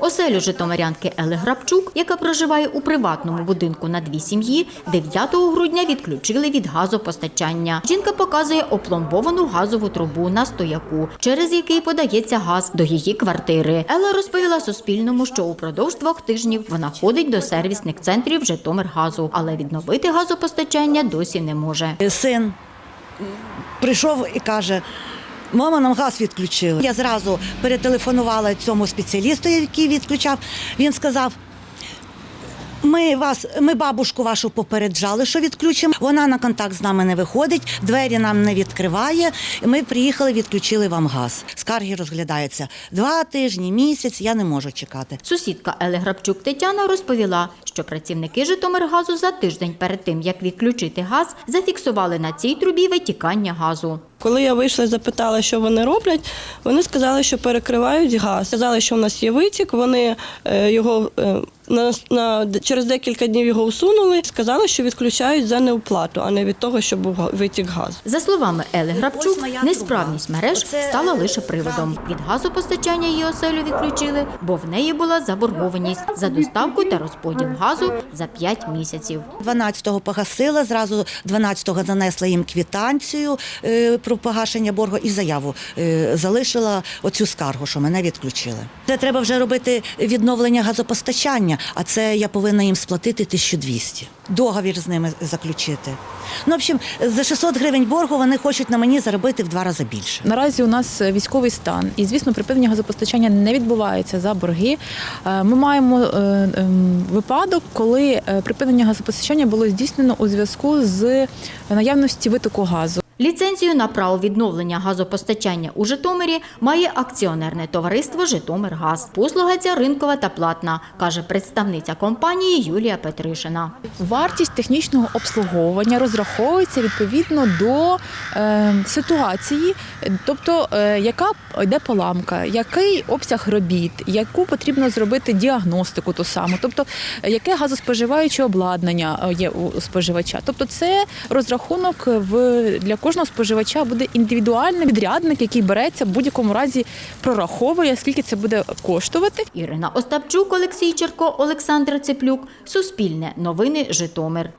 Оселю житомирянки Ели Грабчук, яка проживає у приватному будинку на дві сім'ї, 9 грудня відключили від газопостачання. Жінка показує опломбовану газову трубу на стояку, через який подається газ до її квартири. Ела розповіла Суспільному, що упродовж двох тижнів вона ходить до сервісних центрів Житомиргазу, але відновити газопостачання досі не може. Син прийшов і каже. Мама, нам газ відключили. Я зразу перетелефонувала цьому спеціалісту, який відключав. Він сказав: ми вас, ми бабушку вашу попереджали, що відключимо. Вона на контакт з нами не виходить, двері нам не відкриває. Ми приїхали, відключили вам газ. Скарги розглядаються два тижні, місяць. Я не можу чекати. Сусідка Ели Грабчук Тетяна розповіла, що працівники Житомиргазу за тиждень перед тим, як відключити газ, зафіксували на цій трубі витікання газу. Коли я вийшла і запитала, що вони роблять, вони сказали, що перекривають газ. Сказали, що в нас є витік. Вони е, його е, на, на через декілька днів його усунули. Сказали, що відключають за неоплату, а не від того, що був витік газу. За словами Ели Грабчук, несправність труба. мереж Оце, стала е, лише приводом. Від газопостачання її оселю відключили, бо в неї була заборгованість за доставку та розподіл газу за 5 місяців. 12-го погасила, зразу 12-го занесла їм квітанцію е, про погашення боргу і заяву е, залишила оцю скаргу, що мене відключили. Це треба вже робити відновлення газопостачання, а це я повинна їм сплатити 1200. Договір з ними заключити. Ну, в общем, за 600 гривень боргу вони хочуть на мені заробити в два рази більше. Наразі у нас військовий стан, і звісно, припинення газопостачання не відбувається за борги. Е, Ми маємо е, ем, випадок, коли е, припинення газопостачання було здійснено у зв'язку з наявності витоку газу. Ліцензію на право відновлення газопостачання у Житомирі має акціонерне товариство Житомиргаз. Послуга ця ринкова та платна, каже представниця компанії Юлія Петришина. Вартість технічного обслуговування розраховується відповідно до е, ситуації, тобто е, яка йде поламка, який обсяг робіт, яку потрібно зробити діагностику ту саму, тобто яке газоспоживаюче обладнання е, є у споживача. Тобто, це розрахунок в для кожного споживача буде індивідуальний відрядник, який береться в будь-якому разі прораховує, скільки це буде коштувати. Ірина Остапчук, Олексій Черко, Олександр Цеплюк. Суспільне новини Житомир.